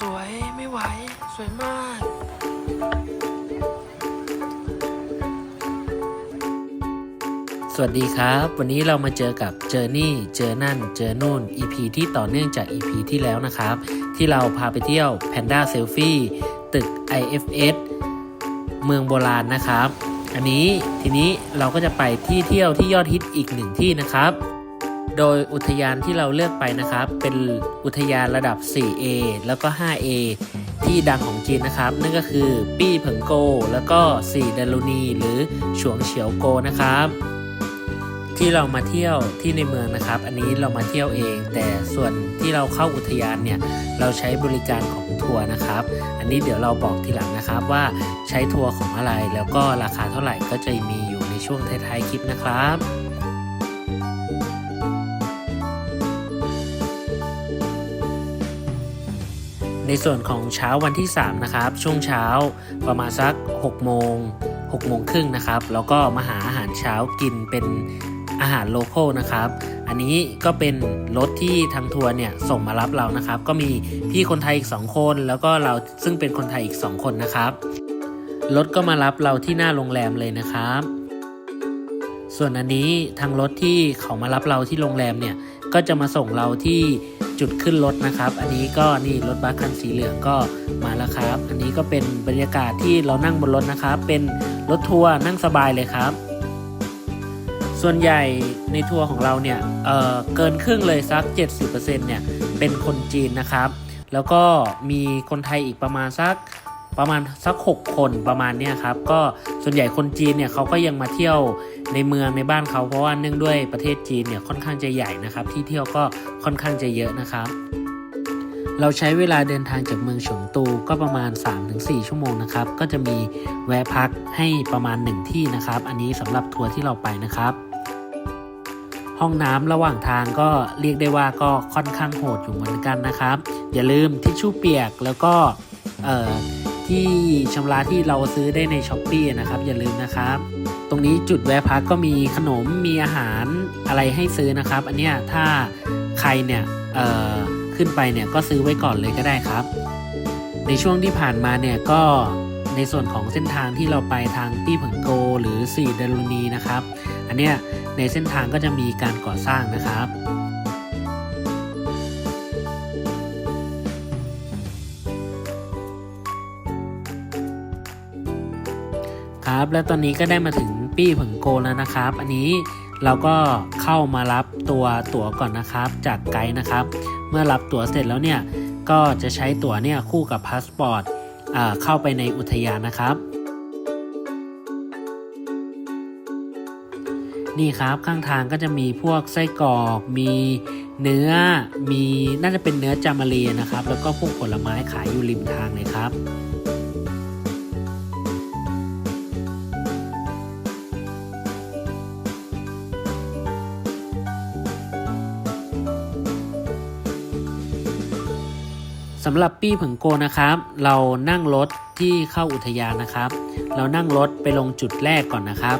สวยไม่ไหว สวยมาก สวัสดีครับ วันนี้เรามาเจอกับเจอนี่ เจอนั่น เจอนู่น EP ที่ต่อเนื่องจาก EP ที่แล้วนะครับ ที่เราพาไปเที่ยว Panda Selfie ตึก IFS เมืองโบราณนะครับ อันนี้ทีนี้เราก็จะไปที่เที่ยวที่ยอดฮิตอีกหนึ่งที่นะครับ โดยอุทยานที่เราเลือกไปนะครับ เป็นอุทยานระดับ 4A แล้วก็ 5A ที่ดังของจีนนะครับ นั่นก็คือปี้เผิงโก แล้วก็สีดารุณีหรือฉวงเฉียวโกนะครับ ที่เรามาเที่ยวที่ในเมืองนะครับ อันนี้เรามาเที่ยวเอง แต่ส่วนที่เราเข้าอุทยานเนี่ยเราใช้บริการของทัวร์นะครับ อันนี้เดี๋ยวเราบอกทีหลังนะครับว่าใช้ทัวร์ของอะไรแล้วก็ราคาเท่าไหร่ก็จะมีอยู่ในช่วงท้ายๆคลิปนะครับ ในส่วนของเช้าวันที่ 3 นะครับ ช่วงเช้าประมาณสัก6โมง6โมงครึ่งนะครับ แล้วก็มาหาอาหารเช้ากินเป็นอาหารโลโก้นะครับ อันนี้ก็เป็นรถที่ทางทัวร์เนี่ยส่งมารับเรานะครับ ก็มีพี่คนไทยอีก 2 คน แล้วก็เราซึ่งเป็นคนไทยอีก 2 คนนะครับ รถก็มารับเราที่หน้าโรงแรมเลยนะครับ ส่วนอันนี้ทางรถที่เขามารับเราที่โรงแรมเนี่ย ก็จะมาส่งเราที่ จุดขึ้นรถนะครับ อันนี้ก็นี่รถบัสคันสีเหลืองก็มาแล้วครับ อันนี้ก็เป็นบรรยากาศที่เรานั่งบนรถนะครับ เป็นรถทัวร์นั่งสบายเลยครับ ส่วนใหญ่ในทัวร์ของเราเนี่ยเเกินครึ่งเลยสัก 70%เนี่ยเป็นคนจีนนะครับ แล้วก็มีคนไทยอีกประมาณสักประมาณสัก 6 คนประมาณเนี้ยครับ ก็ส่วนใหญ่คนจีนเนี่ยเขาก็ยังมาเที่ยว ในเมืองในบ้านเขาเพราะว่าเนื่องด้วยประเทศจีนเนี่ยค่อนข้างจะใหญ่นะครับ ที่เที่ยวก็ค่อนข้างจะเยอะนะครับ เราใช้เวลาเดินทางจากเมืองฉงตูก็ประมาณ 3-4 ชั่วโมงนะครับ ก็จะมีแวะพักให้ประมาณ 1 ที่นะครับ อันนี้สำหรับทัวร์ที่เราไปนะครับห้องน้ำระหว่างทางก็เรียกได้ว่าก็ค่อนข้างโหดอยู่เหมือนกันนะครับ อย่าลืมทิชชู่เปียกแล้วก็เอ่อที่ชำระที่เราซื้อได้ในช้อปปีนะครับ อย่าลืมนะครับ ตรงนี้จุดแวะพักก็มีขนมมีอาหารอะไรให้ซื้อนะครับ อันเนี้ยถ้าใครเนี่ยขึ้นไปเนี่ยก็ซื้อไว้ก่อนเลยก็ได้ครับ ในช่วงที่ผ่านมาเนี่ยก็ในส่วนของเส้นทางที่เราไปทางตี้เผิงโก หรือสีดารุณีนะครับ อันเนี้ยในเส้นทางก็จะมีการก่อสร้างนะครับ และตอนนี้ก็ได้มาถึงปี้ผงโกแล้วนะครับ อันนี้เราก็เข้ามารับตัวตั๋วก่อนนะครับ จากไกด์นะครับ เมื่อรับตั๋วเสร็จแล้วเนี่ยก็จะใช้ตั๋วเนี่ยคู่กับพาสปอร์ตเข้าไปในอุทยานนะครับ นี่ครับข้างทางก็จะมีพวกไส้กรอกมีเนื้อมีน่าจะเป็นเนื้อจามาเรียนะครับ แล้วก็พวกผลไม้ขายอยู่ริมทางเลยครับ สำหรับปี้ผึงโกนะครับ เรานั่งรถที่เข้าอุทยานนะครับ เรานั่งรถไปลงจุดแรกก่อนนะครับ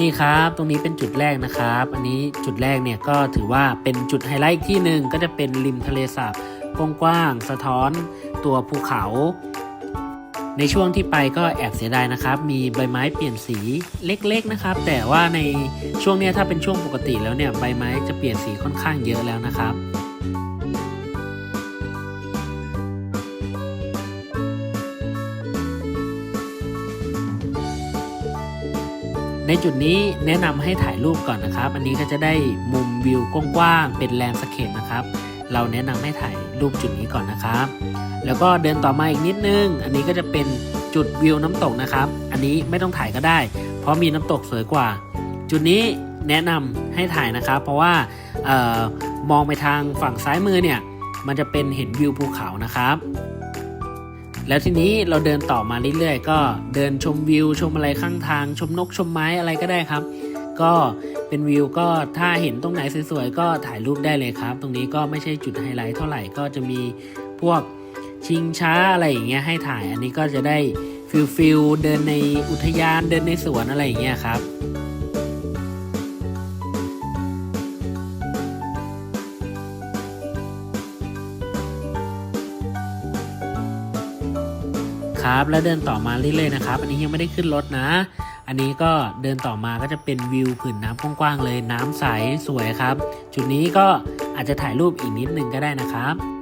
นี่ครับตรงนี้เป็นจุดแรกนะครับ อันนี้จุดแรกเนี่ยก็ถือว่าเป็นจุดไฮไลท์ที่หนึ่งก็จะเป็นริมทะเลสาบกว้างๆสะท้อนตัวภูเขา ในช่วงที่ไปก็แอบเสียดายนะครับ มีใบไม้เปลี่ยนสีเล็กๆนะครับ แต่ว่าในช่วงนี้ถ้าเป็นช่วงปกติแล้วเนี่ยใบไม้จะเปลี่ยนสีค่อนข้างเยอะแล้วนะครับในจุดนี้แนะนำให้ถ่ายรูปก่อนนะครับ อันนี้ก็จะได้มุมวิวกว้างๆเป็นแลนด์สเคปนะครับ เราแนะนำให้ถ่ายรูปจุดนี้ก่อนนะครับ แล้วก็เดินต่อมาอีกนิดนึง อันนี้ก็จะเป็นจุดวิวน้ำตกนะครับ อันนี้ไม่ต้องถ่ายก็ได้ เพราะมีน้ำตกสวยกว่า จุดนี้แนะนำให้ถ่ายนะครับ เพราะว่าออมองไปทางฝั่งซ้ายมือเนี่ย มันจะเป็นเห็นวิวภูเขานะครับ แล้วทีนี้เราเดินต่อมาเรื่อยๆ ก็เดินชมวิว ชมอะไรข้างทาง ชมนกชมไม้อะไรก็ได้ครับ ก็เป็นวิวก็ถ้าเห็นตรงไหนสวยๆก็ถ่ายรูปได้เลยครับ ตรงนี้ก็ไม่ใช่จุดไฮไลท์เท่าไหร่ก็จะมีพวก ชิงช้าอะไรอย่างเงี้ยให้ถ่ายอันนี้ก็จะได้ฟิลฟิลเดินในอุทยานเดินในสวนอะไรอย่างเงี้ยครับครับแล้วเดินต่อมาเรื่อยๆนะครับ อันนี้ยังไม่ได้ขึ้นรถนะ อันนี้ก็เดินต่อมาก็จะเป็นวิวผืนน้ำกว้างๆเลยน้ำใสสวยครับ จุดนี้ก็อาจจะถ่ายรูปอีกนิดนึงก็ได้นะครับ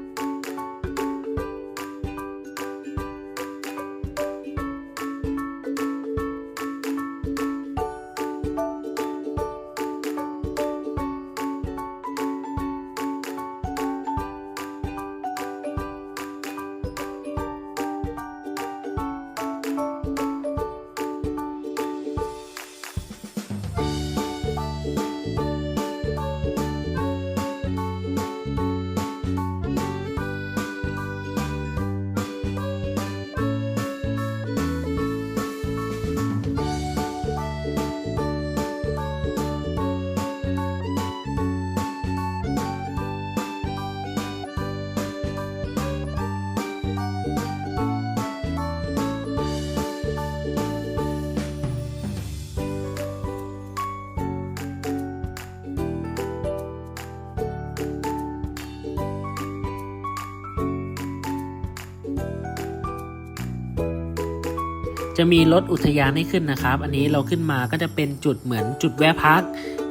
จะมีรถอุทยานให้ขึ้นนะครับ อันนี้เราขึ้นมาก็จะเป็นจุดเหมือนจุดแวะพัก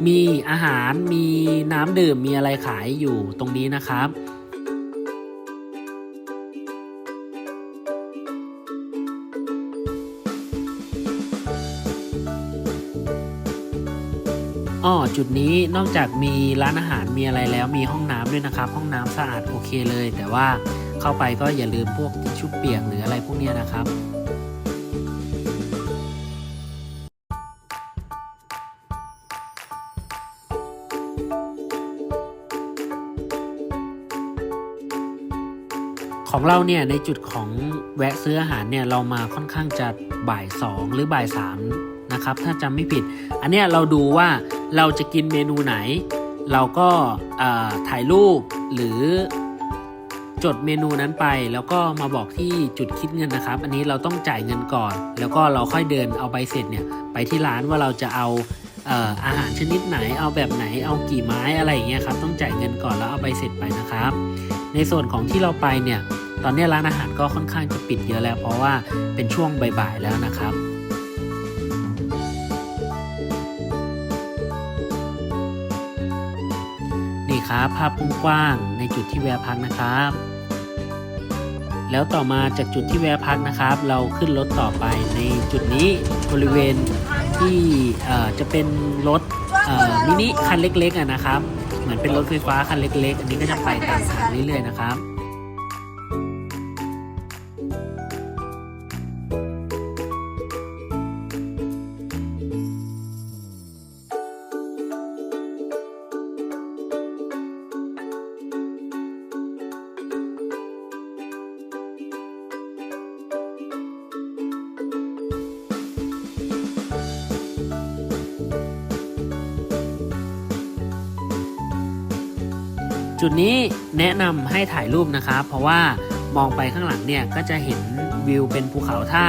มีอาหารมีน้ำดื่มมีอะไรขายอยู่ตรงนี้นะครับอ้อจุดนี้นอกจากมีร้านอาหารมีอะไรแล้วมีห้องน้ำด้วยนะครับ ห้องน้ำสะอาดโอเคเลย แต่ว่าเข้าไปก็อย่าลืมพวกทิชชู่เปียกหรืออะไรพวกนี้นะครับ ของเราเนี่ยในจุดของแวะซื้ออาหารเนี่ยเรามาค่อนข้างจะบ่าย 2 หรือบ่าย3นะครับถ้าจำไม่ผิด อันเนี้ยเราดูว่าเราจะกินเมนูไหน เราก็อ่อถ่ายรูปหรือจดเมนูนั้นไปแล้วก็มาบอกที่จุดคิดเงินนะครับ อันนี้เราต้องจ่ายเงินก่อน แล้วก็เราค่อยเดินเอาใบเสร็จเนี่ยไปที่ร้านว่าเราจะเอาเอออาหารชนิดไหนเอาแบบไหนเอากี่ไม้อะไรอย่างเงี้ยครับต้องจ่ายเงินก่อนแล้วเอาใบเสร็จไปนะครับ ในส่วนของที่เราไปเนี่ย อนนี้ร้านอาหารก็ค่อนข้างจะปิดเยอะแล้ว เพราะว่าเป็นช่วงบ่ายๆแล้วนะครับนี่ครับภาพกว้างๆในจุดที่แวะพักนะครับ แล้วต่อมาจากจุดที่แวะพักนะครับ เราขึ้นรถต่อไปในจุดนี้บริเวณที่จะเป็นรถมินิคันเล็กๆนะครับ เหมือนเป็นรถไฟฟ้าคันเล็กๆ อันนี้ก็จะไปตามทางเรื่อยๆนะครับ จุดนี้แนะนำให้ถ่ายรูปนะครับ เพราะว่ามองไปข้างหลังเนี่ยก็จะเห็นวิวเป็นภูเขาถ้า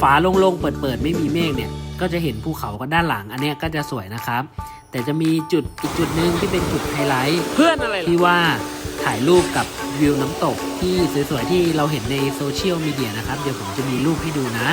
ฟ้าโล่งๆเปิดๆไม่มีเมฆเนี่ยก็จะเห็นภูเขากันด้านหลัง อันนี้ก็จะสวยนะครับ แต่จะมีจุดอีกจุดหนึ่งที่เป็นจุดไฮไลท์เพื่อนอะไรที่ว่าถ่ายรูปกับวิวน้ำตกที่สวยๆที่เราเห็นในโซเชียลมีเดียนะครับ เดี๋ยวผมจะมีรูปให้ดูนะ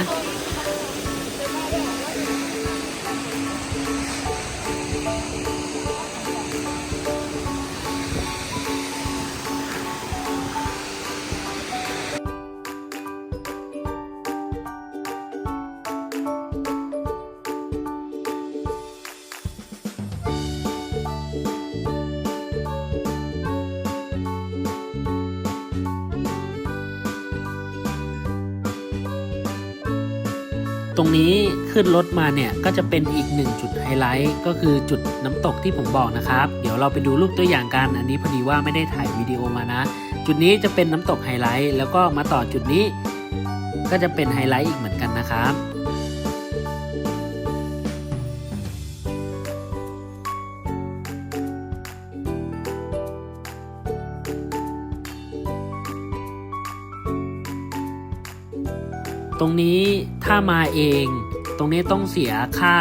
ตรงนี้ขึ้นรถมาเนี่ยก็จะเป็นอีกหนึ่งจุดไฮไลท์ก็คือจุดน้ำตกที่ผมบอกนะครับ เดี๋ยวเราไปดูรูปตัวอย่างกันอันนี้พอดีว่าไม่ได้ถ่ายวิดีโอมานะ จุดนี้จะเป็นน้ำตกไฮไลท์แล้วก็มาต่อจุดนี้ ก็จะเป็นไฮไลท์อีกเหมือนกันนะครับ นี้ถ้ามาเอง ตรงนี้ต้องเสียค่า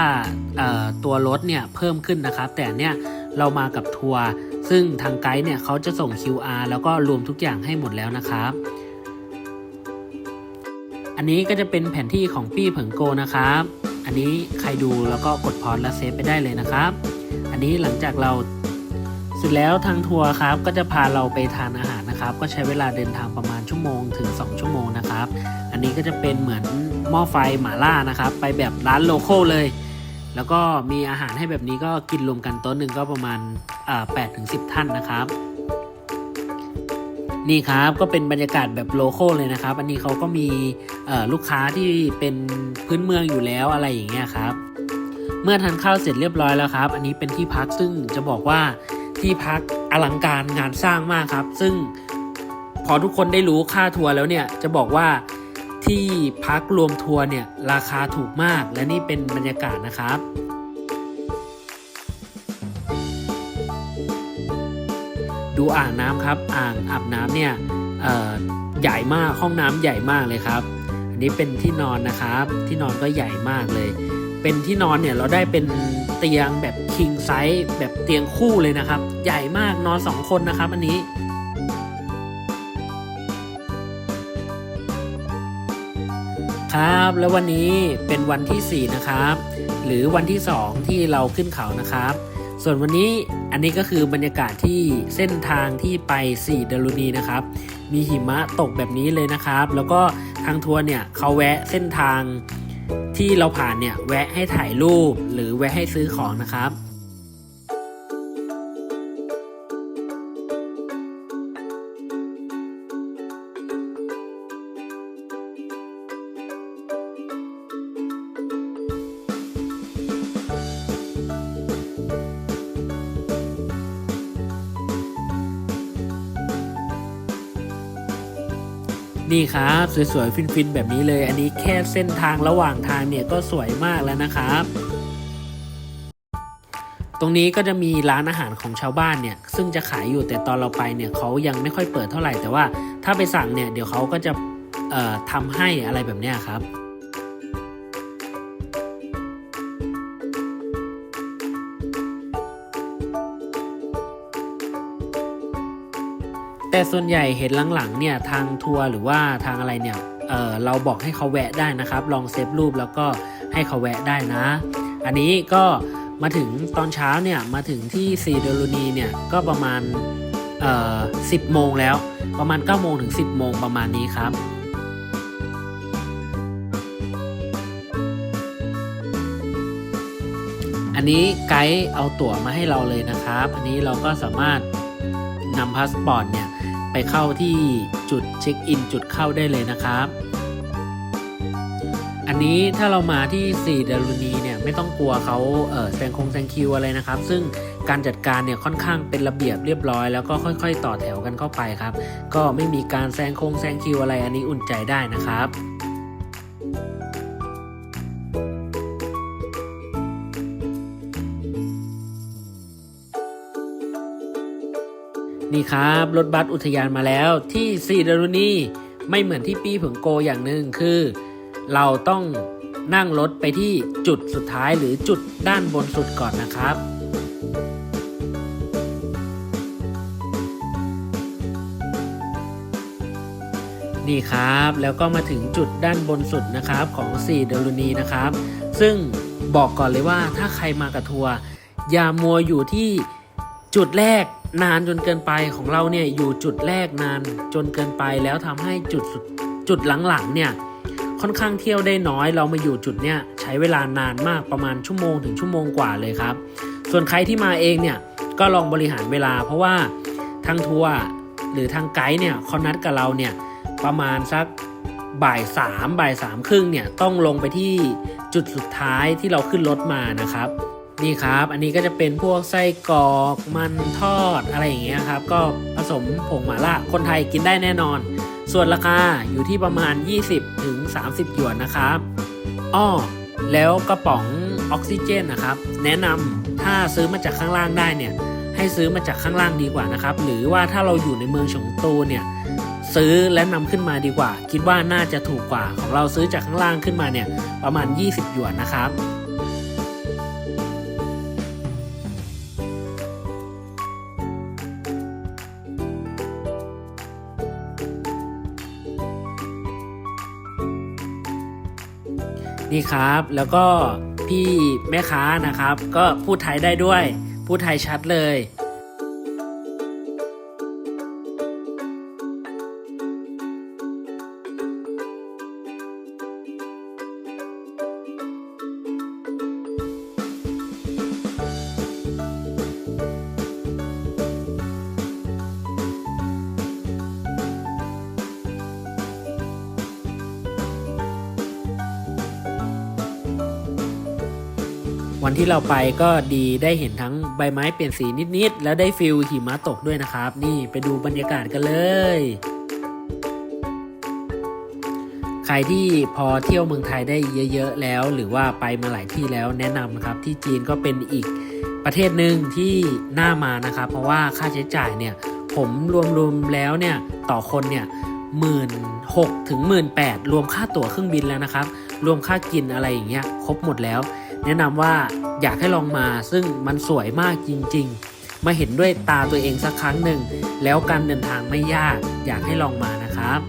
ตัวรถเนี่ยเพิ่มขึ้นนะครับ แต่เนี่ยเรามากับทัวร์ซึ่งทางไกด์เนี่ยเขาจะส่ง QR แล้วก็รวมทุกอย่างให้หมดแล้วนะครับ อันนี้ก็จะเป็นแผนที่ของปี้เผิงโกนะครับ อันนี้ใครดูแล้วก็กดพอสและเซฟไปได้เลยนะครับ อันนี้หลังจากเราเสร็จแล้วทางทัวร์ครับก็จะพาเราไปทานอาหาร นะครับ ก็ใช้เวลาเดินทางประมาณชั่วโมงถึง 2 ชั่วโมงนะครับ อันนี้ก็จะเป็นเหมือนหม้อไฟหม่าล่านะครับ ไปแบบร้านโลโก้เลย แล้วก็มีอาหารให้แบบนี้ก็กินรวมกันโต๊ะหนึ่งก็ประมาณแปดถึงสิท่านนะครับ นี่ครับก็เป็นบรรยากาศแบบโลโก้เลยนะครับ อันนี้เขาก็มีลูกค้าที่เป็นพื้นเมืองอยู่แล้วอะไรอย่างเงี้ยครับ เมื่อทานข้าวเสร็จเรียบร้อยแล้วครับ อันนี้เป็นที่พักซึ่งจะบอกว่าที่พักอลังการงานสร้างมากครับ ซึ่ง พอทุกคนได้รู้ค่าทัวร์แล้วเนี่ยจะบอกว่าที่พักรวมทัวร์เนี่ยราคาถูกมากและนี่เป็นบรรยากาศนะครับดูอ่างน้ำครับอ่างอาบน้ำเนี่ยใหญ่มากห้องน้ำใหญ่มากเลยครับ อันนี้เป็นที่นอนนะครับ ที่นอนก็ใหญ่มากเลย เป็นที่นอนเนี่ยเราได้เป็นเตียงแบบ king size แบบเตียงคู่เลยนะครับ ใหญ่มากนอนสองคนนะครับ อันนี้ ครับ แล้ววันนี้เป็นวันที่ 4 นะครับ หรือวันที่ 2 ที่เราขึ้นเขานะครับ ส่วนวันนี้อันนี้ก็คือบรรยากาศที่เส้นทางที่ไป4ดารุณีนะครับ มีหิมะตกแบบนี้เลยนะครับ แล้วก็ทางทัวร์เนี่ยเขาแวะเส้นทางที่เราผ่านเนี่ยแวะให้ถ่ายรูปหรือแวะให้ซื้อของนะครับ นี่ครับสวยๆฟินๆแบบนี้เลย อันนี้แค่เส้นทางระหว่างทางเนี่ยก็สวยมากแล้วนะครับตรงนี้ก็จะมีร้านอาหารของชาวบ้านเนี่ย ซึ่งจะขายอยู่แต่ตอนเราไปเนี่ยเขายังไม่ค่อยเปิดเท่าไหร่แต่ว่าถ้าไปสั่งเนี่ยเดี๋ยวเขาก็จะทำให้อะไรแบบนี้ครับ แต่ส่วนใหญ่เห็นหลังๆเนี่ยทางทัวร์หรือว่าทางอะไรเนี่ยเออเราบอกให้เขาแวะได้นะครับ ลองเซฟรูปแล้วก็ให้เขาแวะได้นะ อันนี้ก็มาถึงตอนเช้าเนี่ยมาถึงที่ซีเดลูนีเนี่ยก็ประมาณเอ่อ10โมงแล้วประมาณ9โมงถึง 10 โมงประมาณนี้ครับ อันนี้ไกด์เอาตั๋วมาให้เราเลยนะครับ อันนี้เราก็สามารถนำพาสปอร์ตเนี่ย ไปเข้าที่จุดเช็คอินจุดเข้าได้เลยนะครับ อันนี้ถ้าเรามาที่สี่ดารุณีเนี่ยไม่ต้องกลัวเขาเออแซงคงแซงคิวอะไรนะครับ ซึ่งการจัดการเนี่ยค่อนข้างเป็นระเบียบเรียบร้อย แล้วก็ค่อย ๆ ต่อแถวกันเข้าไปครับ ก็ไม่มีการแซงคงแซงคิวอะไรอันนี้อุ่นใจได้นะครับ นี่ครับรถบัสอุทยานมาแล้วที่ซีดารุณีไม่เหมือนที่ปีผึงโกอย่างหนึ่งคือ เราต้องนั่งรถไปที่จุดสุดท้ายหรือจุดด้านบนสุดก่อนนะครับ นี่ครับแล้วก็มาถึงจุดด้านบนสุดนะครับของสี่ดารุณีนะครับ ซึ่งบอกก่อนเลยว่าถ้าใครมากับทัวร์อย่ามัวอยู่ที่ จุดแรกนานจนเกินไปของเราเนี่ยอยู่จุดแรกนานจนเกินไปแล้วทำให้จุดสุดจุดหลังๆเนี่ยค่อนข้างเที่ยวได้น้อยเรามาอยู่จุดเนี่ยใช้เวลานานมากประมาณชั่วโมงถึงชั่วโมงกว่าเลยครับ ส่วนใครที่มาเองเนี่ยก็ลองบริหารเวลา เพราะว่าทางทัวร์หรือทางไกด์เนี่ยเขานัดกับเราเนี่ยประมาณสักบ่ายสามบ่ายสามครึ่งเนี่ยต้องลงไปที่จุดสุดท้ายที่เราขึ้นรถมานะครับ นี่ครับ อันนี้ก็จะเป็นพวกไส้กรอกมันทอดอะไรอย่างเงี้ยครับ ก็ผสมผงหม่าล่าคนไทยกินได้แน่นอน ส่วนราคาอยู่ที่ประมาณ 20ถึง30 หยวนนะครับอ้อแล้วกระป๋องออกซิเจนนะครับ แนะนำถ้าซื้อมาจากข้างล่างได้เนี่ย ให้ซื้อมาจากข้างล่างดีกว่านะครับ หรือว่าถ้าเราอยู่ในเมืองฉงตูเนี่ยซื้อและนำขึ้นมาดีกว่า คิดว่าน่าจะถูกกว่าของเราซื้อจากข้างล่างขึ้นมาเนี่ยประมาณ 20 หยวนนะครับ นี่ครับ แล้วก็พี่แม่ค้านะครับ ก็พูดไทยได้ด้วย พูดไทยชัดเลย ที่เราไปก็ดีได้เห็นทั้งใบไม้เปลี่ยนสีนิดๆ แล้วได้ฟิลหิมะตกด้วยนะครับ นี่ไปดูบรรยากาศกันเลย ใครที่พอเที่ยวเมืองไทยได้เยอะๆแล้ว หรือว่าไปมาหลายที่แล้วแนะนำนะครับที่จีนก็เป็นอีกประเทศหนึ่งที่น่ามานะครับ เพราะว่าค่าใช้จ่ายเนี่ยผมรวมๆแล้วเนี่ยต่อคนเนี่ยหมื่นหกถึงหมื่นแปดรวมค่าตั๋วเครื่องบินแล้วนะครับ รวมค่ากินอะไรอย่างเงี้ยครบหมดแล้ว แนะนำว่าอยากให้ลองมาซึ่งมันสวยมากจริง ๆ มาเห็นด้วยตาตัวเองสักครั้งหนึ่ง แล้วการเดินทางไม่ยากอยากให้ลองมานะครับ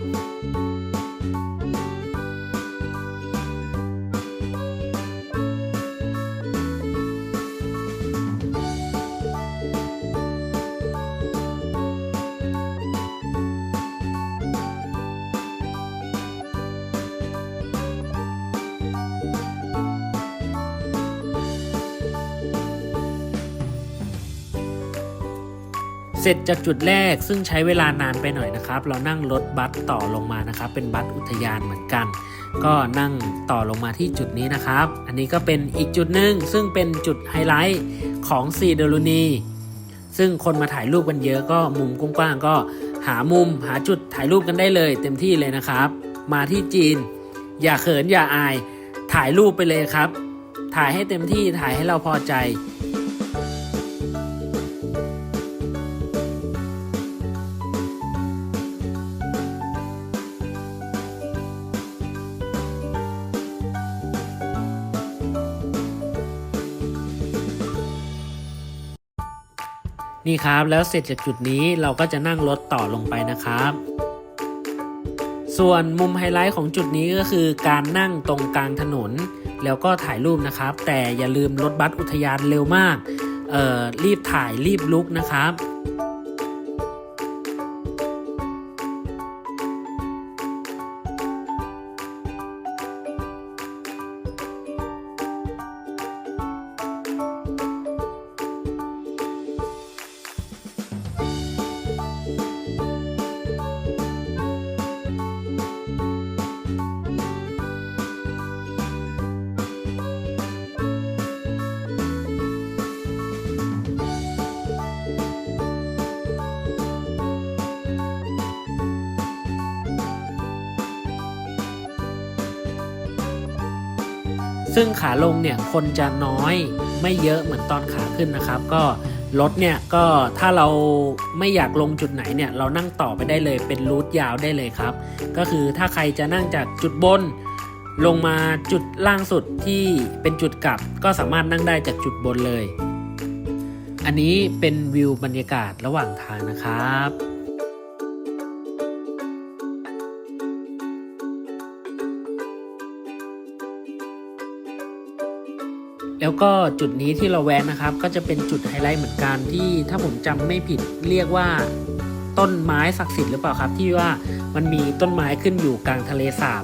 เสร็จจากจุดแรกซึ่งใช้เวลานานไปหน่อยนะครับ เรานั่งรถบัสต่อลงมานะครับ เป็นบัสอุทยานเหมือนกัน ก็นั่งต่อลงมาที่จุดนี้นะครับ อันนี้ก็เป็นอีกจุดหนึ่งซึ่งเป็นจุดไฮไลท์ของซีเดลูนีซึ่งคนมาถ่ายรูปกันเยอะก็มุมกว้างๆก็หามุมหาจุดถ่ายรูปกันได้เลย เต็มที่เลยนะครับ มาที่จีน อย่าเขินอย่าอาย ถ่ายรูปไปเลยครับ ถ่ายให้เต็มที่ถ่ายให้เราพอใจ นี่ครับแล้วเสร็จจากจุดนี้เราก็จะนั่งรถต่อลงไปนะครับ ส่วนมุมไฮไลท์ของจุดนี้ก็คือการนั่งตรงกลางถนน แล้วก็ถ่ายรูปนะครับ แต่อย่าลืมรถบัสอุทยานเร็วมากรีบถ่ายรีบลุกนะครับ ซึ่งขาลงเนี่ยคนจะน้อยไม่เยอะเหมือนตอนขาขึ้นนะครับ ก็รถเนี่ยก็ถ้าเราไม่อยากลงจุดไหนเนี่ยเรานั่งต่อไปได้เลยเป็นรูทยาวได้เลยครับ ก็คือถ้าใครจะนั่งจากจุดบน ลงมาจุดล่างสุดที่เป็นจุดกลับ ก็สามารถนั่งได้จากจุดบนเลย อันนี้เป็นวิวบรรยากาศระหว่างทางนะครับ แล้วก็จุดนี้ที่เราแวะนะครับ ก็จะเป็นจุดไฮไลท์เหมือนกันที่ถ้าผมจำไม่ผิดเรียกว่าต้นไม้ศักดิ์สิทธิ์หรือเปล่าครับ ที่ว่ามันมีต้นไม้ขึ้นอยู่กลางทะเลสาบ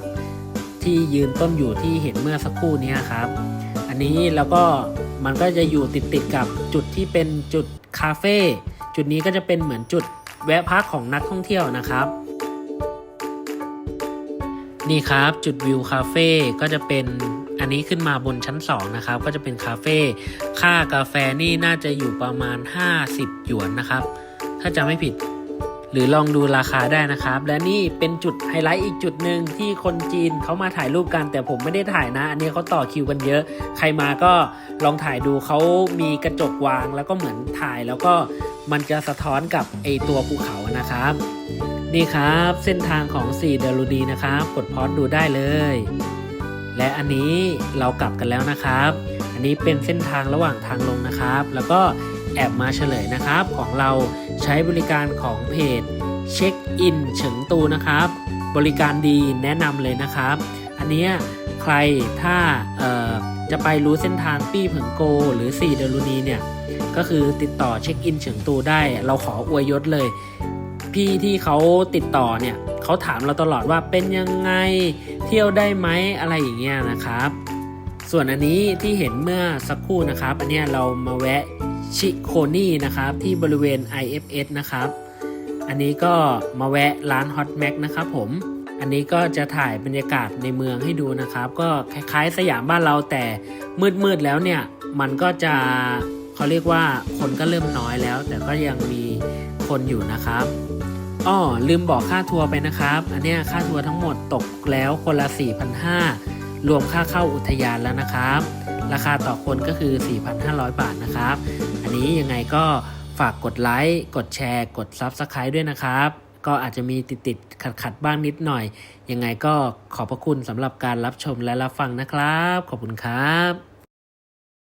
ที่ยืนต้นอยู่ที่เห็นเมื่อสักครู่นี้ครับ อันนี้แล้วก็มันก็จะอยู่ติดติดๆกับจุดที่เป็นจุดคาเฟ่จุดนี้ก็จะเป็นเหมือนจุดแวะพักของนักท่องเที่ยวนะครับ นี่ครับจุดวิวคาเฟ่ก็จะเป็น อันนี้ขึ้นมาบนชั้น 2 นะครับ ก็จะเป็นคาเฟ่ค่ากาแฟนี่น่าจะอยู่ประมาณ 50 หยวนนะครับ ถ้าจำไม่ผิด หรือลองดูราคาได้นะครับ และนี่เป็นจุดไฮไลท์อีกจุดหนึ่งที่คนจีนเขามาถ่ายรูปกัน แต่ผมไม่ได้ถ่ายนะ อันนี้เขาต่อคิวกันเยอะ ใครมาก็ลองถ่ายดูเขามีกระจกวางแล้วก็เหมือนถ่ายแล้วก็มันจะสะท้อนกับไอตัวภูเขานะครับ นี่ครับเส้นทางของ4เดลูดีนะครับ กดพอสดูได้เลย และอันนี้เรากลับกันแล้วนะครับ อันนี้เป็นเส้นทางระหว่างทางลงนะครับ แล้วก็แอบมาเฉลยนะครับ ของเราใช้บริการของเพจเช็คอินเฉิงตูนะครับ บริการดีแนะนำเลยนะครับ อันนี้ใครถ้าจะไปรู้เส้นทางปี้เผิงโก หรือ4เดลูนีเนี่ย ก็คือติดต่อเช็คอินเฉิงตูได้ เราขออวยยศเลย พี่ที่เขาติดต่อเนี่ย เขาถามเราตลอดว่าเป็นยังไงเที่ยวได้ไหมอะไรอย่างเงี้ยนะครับ ส่วนอันนี้ที่เห็นเมื่อสักครู่นะครับ อันนี้เรามาแวะชิโคนี่นะครับที่บริเวณ IFS นะครับ อันนี้ก็มาแวะร้าน Hot Mac นะครับผมอันนี้ก็จะถ่ายบรรยากาศในเมืองให้ดูนะครับ ก็คล้ายๆสยามบ้านเราแต่มืดๆแล้วเนี่ย มันก็จะเขาเรียกว่าคนก็เริ่มน้อยแล้ว แต่ก็ยังมีคนอยู่นะครับ อ้อลืมบอกค่าทัวร์ไปนะครับ อันเนี้ยค่าทัวร์ทั้งหมดตกแล้วคนละ4,500รวมค่าเข้าอุทยานแล้วนะครับ ราคาต่อคนก็คือ 4,500 บาทนะครับ อันนี้ยังไงก็ฝากกดไลค์ กดแชร์ กด Subscribe ด้วยนะครับ ก็อาจจะมีติดติดขัดขัดบ้างนิดหน่อย ยังไงก็ขอบพระคุณสำหรับการรับชมและรับฟังนะครับ ขอบคุณครับ